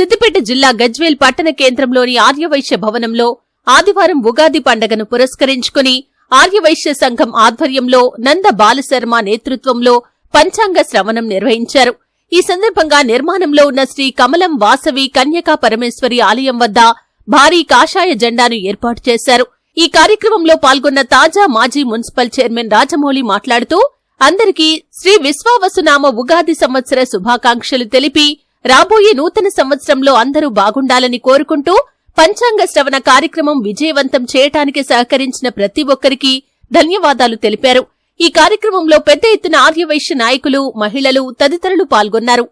సిద్దిపేట జిల్లా గజ్వేల్ పట్టణ కేంద్రంలోని ఆర్యవైశ్య భవనంలో ఆదివారం ఉగాది పండగను పురస్కరించుకుని ఆర్యవైశ్య సంఘం ఆధ్వర్యంలో నంద బాలశర్మ నేతృత్వంలో పంచాంగ శ్రవణం నిర్వహించారు. ఈ సందర్భంగా నిర్మాణంలో ఉన్న శ్రీ కమలం వాసవి కన్యకా పరమేశ్వరి ఆలయం వద్ద భారీ కాషాయ జెండాను ఏర్పాటు చేశారు. ఈ కార్యక్రమంలో పాల్గొన్న తాజా మాజీ మున్సిపల్ చైర్మన్ రాజమౌళి మాట్లాడుతూ అందరికీ శ్రీ విశ్వావసునామ ఉగాది సంవత్సర శుభాకాంక్షలు తెలిపి రాబోయే నూతన సంవత్సరంలో అందరూ బాగుండాలని కోరుకుంటూ పంచాంగ శ్రవణ కార్యక్రమం విజయవంతం చేయటానికి సహకరించిన ప్రతి ఒక్కరికి ధన్యవాదాలు తెలిపారు. ఈ కార్యక్రమంలో పెద్ద ఎత్తున ఆర్యవైశ్య నాయకులు మహిళలు తదితరులు పాల్గొన్నారు.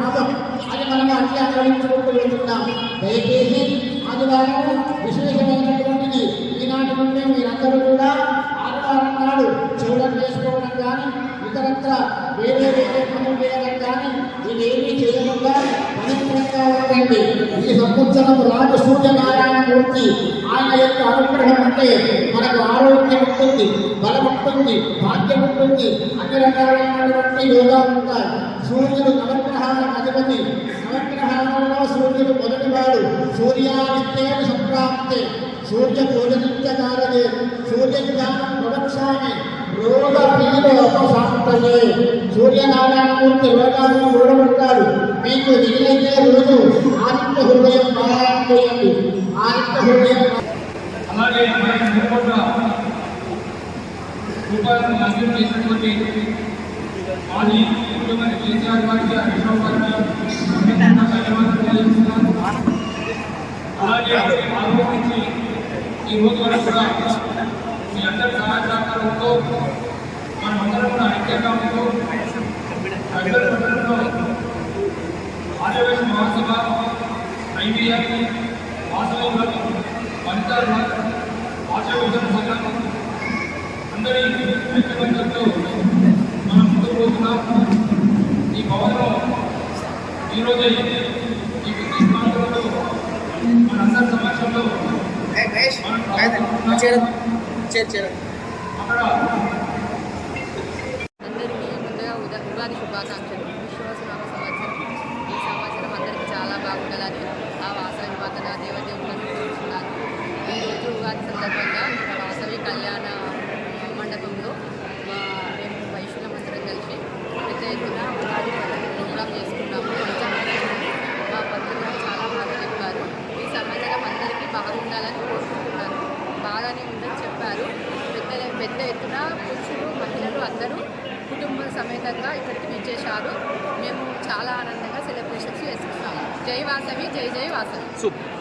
మాసం వేరే ఈ సంవత్సరం రాజు సూర్యనారాయణ మూర్తి ఆయన యొక్క అనుగ్రహం అంటే మనకు ఆరోగ్యం ఉంటుంది బలం ఉంటుంది భాగ్యం ఉంటుంది. అన్ని రకాలైనటువంటి యోగా ఉంటాయి. సూర్యుడు నవగ్రహాల అధిపతి. నవగ్రహాలలో సూర్యుడు మొదటివాడు సూర్యాదిత్యేన సంప్రాప్తే సూర్య పూజనిత్యకారదే సూర్యజ్ఞానం ప్రవక్ష్యామి రోగ పీడోపశాంతయే సూర్యనారాయణమూర్తి రోగాలను ఓడబడతాడు మీకు వీలైతే రోజు ఆదిత్య హృదయం పారాయణ చేయండి ఆదిత్య హృదయం అలాగే మన మూడు రూపాయలను మంజూరు చేసినటువంటి మాజీ ముఖ్యమంత్రి కేసీఆర్ గారికి అశోక్ గారికి ప్రత్యేకంగా ధన్యవాదాలు తెలియజేస్తున్నాను ఈ రోజు వరకు కూడా మీ అందరి సహాయ సహకారంతో మనమందరం కూడా ఐక్యంగా ఉంటూ మహాసభ ఐబీఐ వాసవి వనితా ఆశయ విభజన సంఘం అందరి ఐక్యమత్యంతో మనం ముందుకు పోతున్నాం. ఈ భవనంలో ఈరోజే ఈ బ్రిటిష్ ప్రాంతంలో మనందరి సమక్షంలో అక్కడ అందరికీ ముందుగా ఉద- ఉగాది శుభాకాంక్షలు. విశ్వాసనామ సంవత్సరం. ఈ సంవత్సరం అందరికీ చాలా బాగుండాలని. ఆ వాసవి మాతన దేవదేవులను కోరుతున్నాను ఈరోజు ఉగాది సందర్భంగా వాసవి కళ్యాణ మండపంలో మా మేము వైశ్యులం అందరం కలిసి పెద్ద ఎత్తున ఉగాది ప్రోగ్రాం చేసుకున్నాము. మా పంతులు చాలా బాగా చెప్పారు. ఈ సంవత్సరం అందరికీ బాగుండాలని కోరుకుంటున్నాను బాగానే ఉందని చెప్పారు. పెద్ద పెద్ద ఎత్తున పురుషులు మహిళలు అందరూ కుటుంబ సమేతంగా ఇక్కడికి విచ్చేశారు. మేము చాలా ఆనందంగా సెలబ్రేషన్స్ చేసుకున్నాము. జై వాసవి జై జై వాసవి. సూపర్